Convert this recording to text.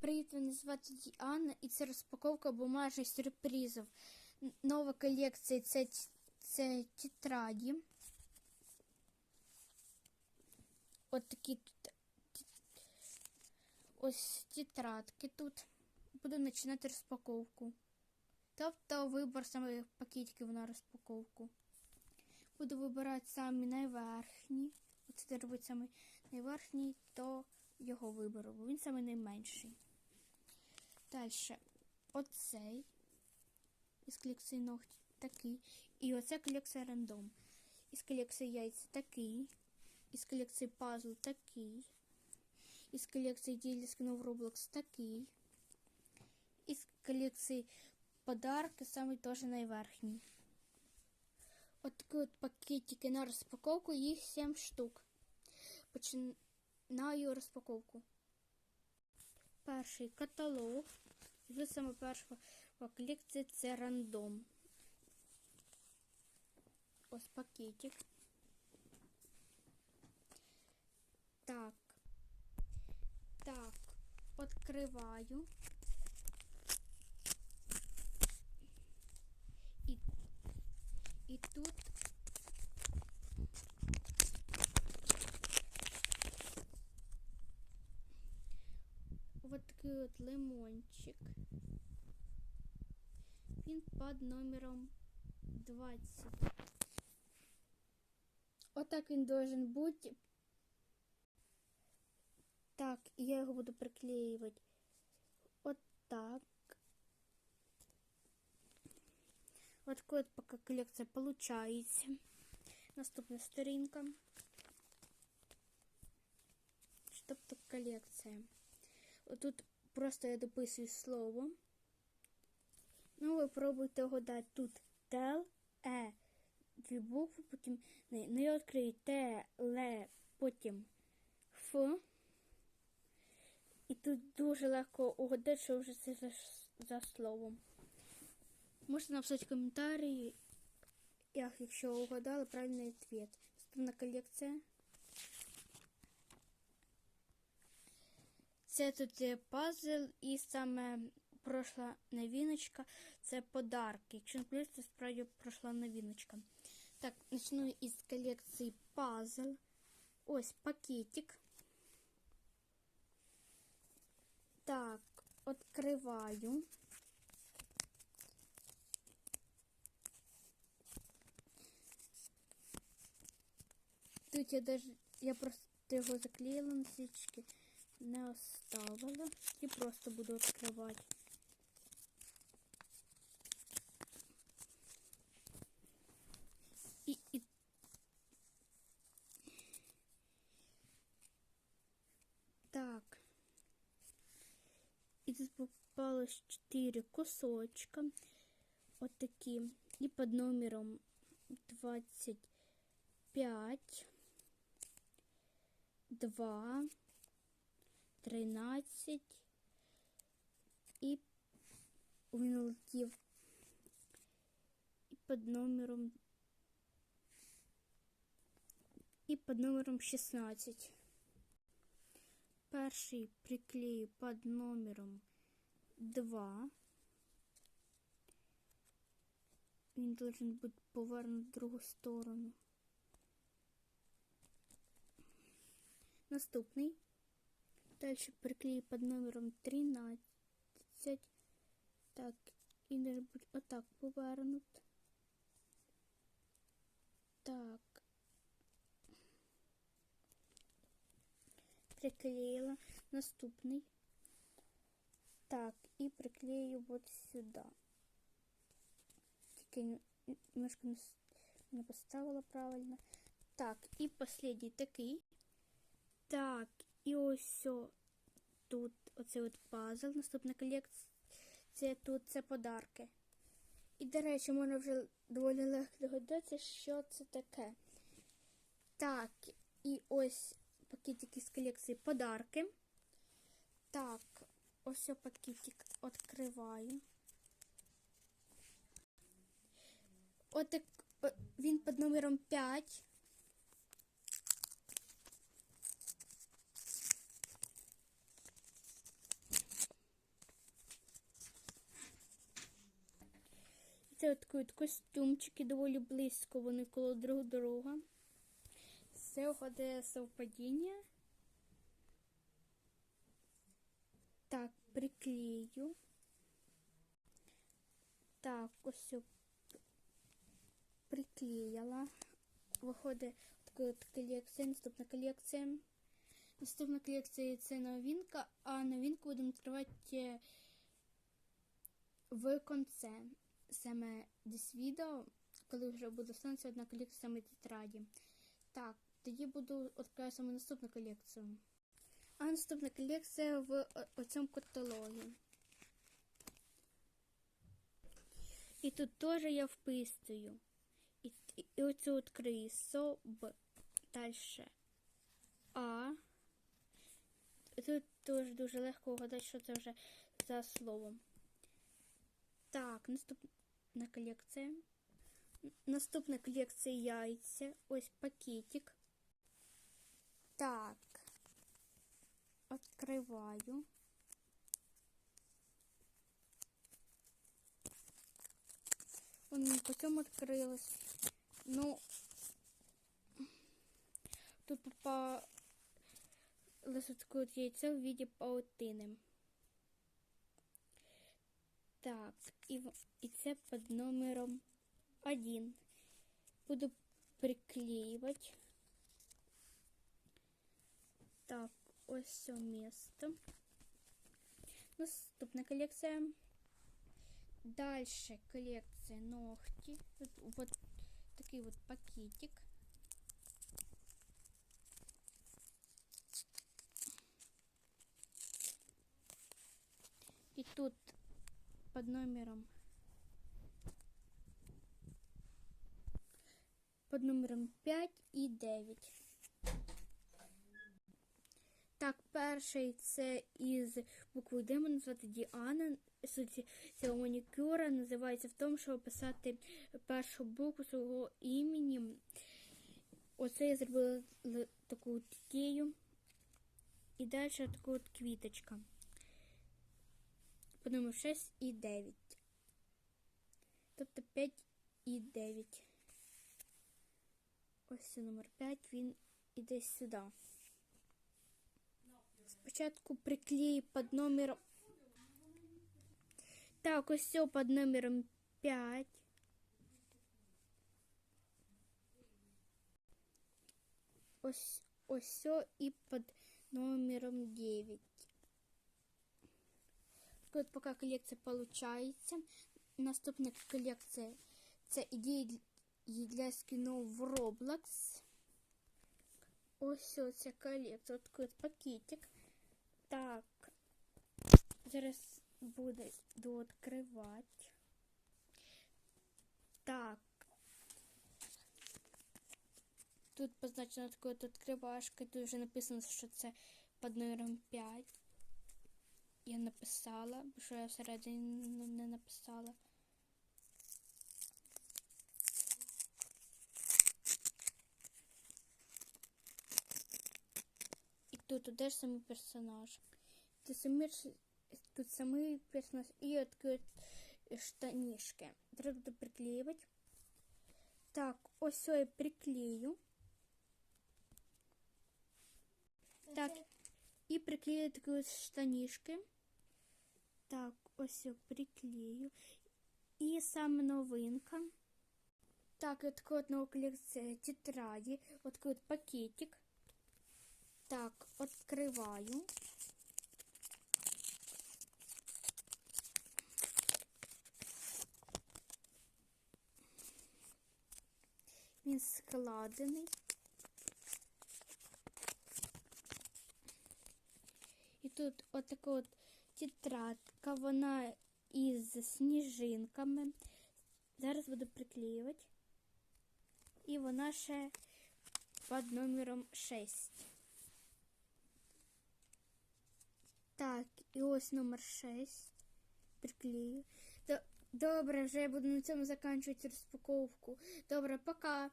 Привіт, мене звати Діана, і це розпаковка бумажних сюрпризів. Нова колекція це, це тетраді. От такі тут ось тетрадки тут. Буду починати розпаковку. Тобто вибір саме пакетиків на розпаковку. Буду вибирати самі найверхні. Оце робить саме найверхній, то його виберу, бо він найменший. Далі оцей із колекції ногті такий. І оце колекція рандом. Із колекції яйця такий. Із колекції пазл такий. Із колекції ділі скинув Roblox такий. Із колекції подарки самий теж найверхній. От такі от пакетики на розпаковку, їх 7 штук. Починаю розпаковку. Перший каталог. ви саме перша колекція це рандом. Ось пакетик. Так. Так. Откриваю. такий от лимончик. Він під номером 20. Отак він должен бути. Так, і я його буду приклеювати. Отак. От такой от пока колекція получається. Наступна сторінка. Що тут колекція? Тут просто я дописую слово. Ну, ви пробуйте угадати тут тел, е, дві букви, потім не, не відкрию те, ле, потім ф. І тут дуже легко угадати, що вже це за, за словом. Можете написати коментарі, як, якщо угадали правильний відповідь. Наступна колекція. Це тут є пазл і саме пройшла новиночка це подарки. Якщо плюс, це справді пройшла новиночка. Так, почну із колекції пазл. Ось пакетик. Так, відкриваю. Тут я даже я просто його заклеїла на свічки не оставила і просто буду відкривати. І. Так. І тут попалось 4 кусочка. От такі. І під номером 25, 2, 13 і він летів і під номером і під номером 16. Перший приклею під номером 2. Він должен бути повернут в другу сторону. Наступний. Дальше приклею под номером 13. Так, і должен бути отак повернут. Так. Приклеїла. Наступний. Так, і приклею вот сюди. Тільки немножко не, не поставила правильно. Так, і последній такий. Так, і ось все. Тут оце от пазл. Наступна колекція тут це подарки. І, до речі, можна вже доволі легко догадатися, що це таке. Так, і ось пакетики з колекції подарки. Так, ось пакетик відкриваю. От він під номером 5. Такі костюмчики доволі близько, вони коло друг друга. Це угоди совпадіння. Так, приклею. Так, ось приклеїла. Виходить така колекція, наступна колекція. Наступна колекція це новинка, а новинку будемо відкривати в кінці саме десь відео, коли вже буде станція одна колекція саме тетраді. Так, тоді буду відкривати саме наступну колекцію. А наступна колекція в оцьому каталогі. І тут теж я вписую. І, і, і оцю крисо Б. Дальше А. Тут теж дуже легко угадати, що це вже за словом. Так, наступна колекція. Н- Наступна колекція яйця. Ось пакетик. Так. Открываю. Он потом открылась. Ну, тут попало такое вот яйцо в виде паутины. Так, і, в- і це під номером 1. Буду приклеювати. Так, ось все місто. Наступна колекція. Дальше коллекция ногти. Тут вот такой вот пакетик. И тут под номером под номером 5 і 9. Так, перший це із буквою Д, мене звати Діана. Суть цього манікюра називається в тому, щоб описати першу букву свого імені. Оце я зробила таку тію. І далі така от квіточка. По номеру 6 і 9. Тобто 5 і 9. Ось це номер 5, він іде сюди. Спочатку приклею під номером. Так, ось все під номером 5. Ось ось все і під номером 9. Тут поки колекція получається. Наступна колекція це ідеї для- скіну в Roblox. Ось ця колекція, от такий от пакетик. Так, зараз буду відкривати. Так. Тут позначено такою от відкривашкою, тут вже написано, що це під номером 5. Я написала, бо що я всередині не- написала. І тут теж самий персонаж. Тут самі, тут самий персонаж і от штанішки. Треба приклеювати. Так, ось я приклею. Так, і приклею такі ось штанішки. Так, ось я приклею. І саме новинка. Так, от така от нова колекція тетраді. От такий от пакетик. Так, открываю. Він складений. І тут отака от тетрадка, вона із сніжинками. Зараз буду приклеювати. І вона ще під номером 6. Так, і ось номер 6. Приклею. Добре, вже я буду на цьому закінчувати розпаковку. Добре, пока.